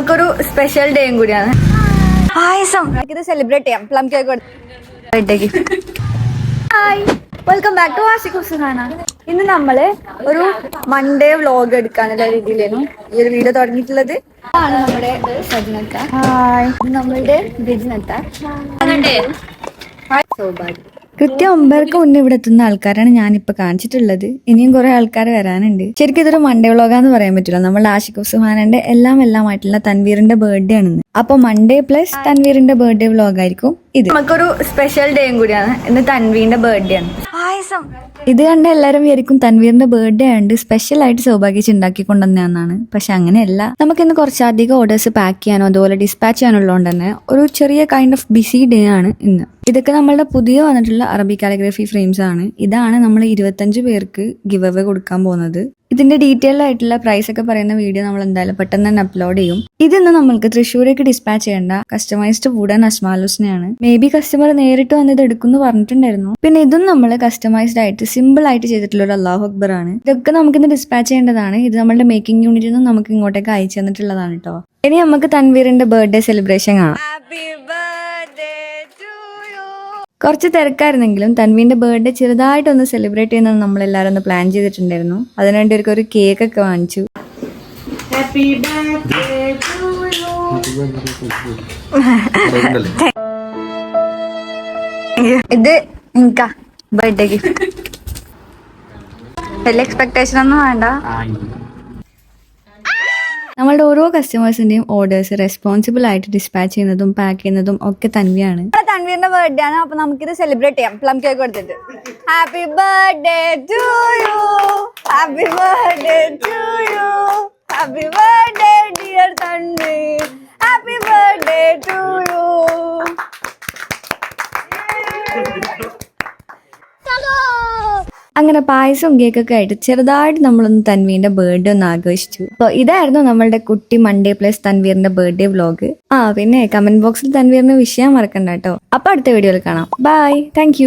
നമുക്കൊരു സ്പെഷ്യൽ ഡേയും കൂടിയാണ്. പായസം ഇത് സെലിബ്രേറ്റ് ചെയ്യാം. Plum cake hi welcome back to Vashik Suhana ഇന്ന് നമ്മൾ ഒരു മൺഡേ വ്ലോഗ് എടുക്കാനുള്ള രീതിയിലായിരുന്നു ഈ ഒരു വീഡിയോ തുടങ്ങിയിട്ടുള്ളത്. ആണ് നമ്മുടെ സജ്നത്ത ഹായ് നമ്മളുടെ ബിജിനത്ത സൗഭാഗ്യം. കൃത്യം ഒമ്പതരക്ക് മുന്നേ ഇവിടെ എത്തുന്ന ആൾക്കാരാണ് ഞാനിപ്പോ കാണിച്ചിട്ടുള്ളത്. ഇനിയും കുറെ ആൾക്കാർ വരാനുണ്ട്. ശരിക്കും ഇതൊരു മൺഡേ വ്ളോഗാന്ന് പറയാൻ പറ്റില്ല. നമ്മൾ ആഷിഖ് സുഹാനന്റെ എല്ലാം എല്ലാം ആയിട്ടുള്ള തൻവീറിന്റെ ബർത്ത്ഡേ ആണെന്ന്. അപ്പൊ മൺഡേ പ്ലസ് തൻവീറിന്റെ ബർത്ത്ഡേ വ്ളോഗായിരിക്കും ഇത്. നമുക്കൊരു സ്പെഷ്യൽ ഡേയും കൂടിയാണ്. ഇന്ന് തൻവീറിന്റെ ബർത്ത്ഡേ ആണ്. പായസം. ഇത് കണ്ട എല്ലാവരും വിചാരിക്കും തൻവീറിന്റെ ബർത്ത്ഡേ ആയതുകൊണ്ട് സ്പെഷ്യൽ ആയിട്ട് സൗഭാഗ്യച്ച് ഉണ്ടാക്കി കൊണ്ടുവന്നതാണ് പക്ഷെ അങ്ങനെയല്ല. നമുക്ക് ഇന്ന് കുറച്ചധികം ഓർഡേഴ്സ് പാക്ക് ചെയ്യാനോ അതുപോലെ ഡിസ്പാച്ച് ചെയ്യാനുള്ളതുകൊണ്ട് തന്നെ ഒരു ചെറിയ കൈൻഡ് ഓഫ് ബിസി ഡേ ആണ് ഇന്ന്. ഇതൊക്കെ നമ്മളുടെ പുതിയ വന്നിട്ടുള്ള അറബി കാലിഗ്രഫി ഫ്രെയിംസ് ആണ്. ഇതാണ് നമ്മൾ ഇരുപത്തഞ്ച് പേർക്ക് ഗിവ് അവേ കൊടുക്കാൻ പോകുന്നത്. ഇതിന്റെ ഡീറ്റെയിൽ ആയിട്ടുള്ള പ്രൈസ് ഒക്കെ പറയുന്ന വീഡിയോ നമ്മൾ എന്തായാലും പെട്ടെന്ന് തന്നെ അപ്ലോഡ് ചെയ്യും. ഇതിന്ന് നമ്മൾക്ക് തൃശ്ശൂരേക്ക് ഡിസ്പാച്ച് ചെയ്യേണ്ട കസ്റ്റമൈസ്ഡ് വുഡൻ അസ്മാലൂസിനെയാണ് മേ ബി കസ്റ്റമർ നേരിട്ട് വന്ന് ഇത് എടുക്കുന്നു പറഞ്ഞിട്ടുണ്ടായിരുന്നു. പിന്നെ ഇതും നമ്മൾ കസ്റ്റമൈസ്ഡ് ആയിട്ട് സിമ്പിൾ ആയിട്ട് ചെയ്തിട്ടുള്ള ഒരു അള്ളാഹു അക്ബർ ആണ്. ഇതൊക്കെ നമുക്ക് നമുക്കിന്ന് ഡിസ്പാച്ച് ചെയ്യേണ്ടതാണ്. ഇത് നമ്മുടെ മേക്കിംഗ് യൂണിറ്റിൽ നിന്ന് നമുക്ക് ഇങ്ങോട്ടേക്ക് അയച്ചു തന്നിട്ടുള്ളതാണ് കേട്ടോ ഇനി നമുക്ക് തൻവീറിന്റെ ബർത്ത്ഡേ സെലിബ്രേഷൻ കാണാം. കുറച്ച് തിരക്കായിരുന്നെങ്കിലും തൻവീന്റെ ബർത്ത്ഡേ ചെറുതായിട്ടൊന്ന് സെലിബ്രേറ്റ് ചെയ്യുന്നത് നമ്മൾ എല്ലാവരും ഒന്ന് പ്ലാൻ ചെയ്തിട്ടുണ്ടായിരുന്നു. അതിനുവേണ്ടി ഒരു ഒരു കേക്ക് ഒക്കെ വാങ്ങിച്ചു. ഇത് എനിക്കാ ബർത്ത്ഡേ ഗിഫ്റ്റ് വലിയ എക്സ്പെക്ടേഷൻ ഒന്നും വേണ്ട. നമ്മളുടെ ഓരോ കസ്റ്റമേഴ്സിന്റെയും ഓർഡേഴ്സ് റെസ്പോൺസിബിൾ ആയിട്ട് ഡിസ്പാച്ച് ചെയ്യുന്നതും പാക്ക് ചെയ്യുന്നതും ഒക്കെ തൻവിയാണ്. തൻവീറിന്റെ ബർത്ത്ഡേ ആണ് അപ്പൊ നമുക്കിത് സെലിബ്രേറ്റ് ചെയ്യാം. പ്ലം കേക്ക് കൊടുത്തിട്ട്. Happy birthday to you happy birthday to you happy birthday dear Tanveer. Happy birthday to you അങ്ങനെ പായസവും കേക്കൊക്കെ ആയിട്ട് ചെറുതായിട്ട് നമ്മളൊന്ന് തൻവീറിന്റെ ബർത്ത്ഡേ ഒന്ന് ആഘോഷിച്ചു. അപ്പൊ ഇതായിരുന്നു നമ്മളുടെ കുട്ടി മൺഡേ പ്ലസ് തൻവീറിന്റെ ബർത്ത്ഡേ വ്ലോഗ് ആ പിന്നെ കമന്റ് ബോക്സിൽ തൻവീറിന് വിഷയം മറക്കണ്ട കേട്ടോ അപ്പൊ അടുത്ത വീഡിയോയിൽ കാണാം. Bye thank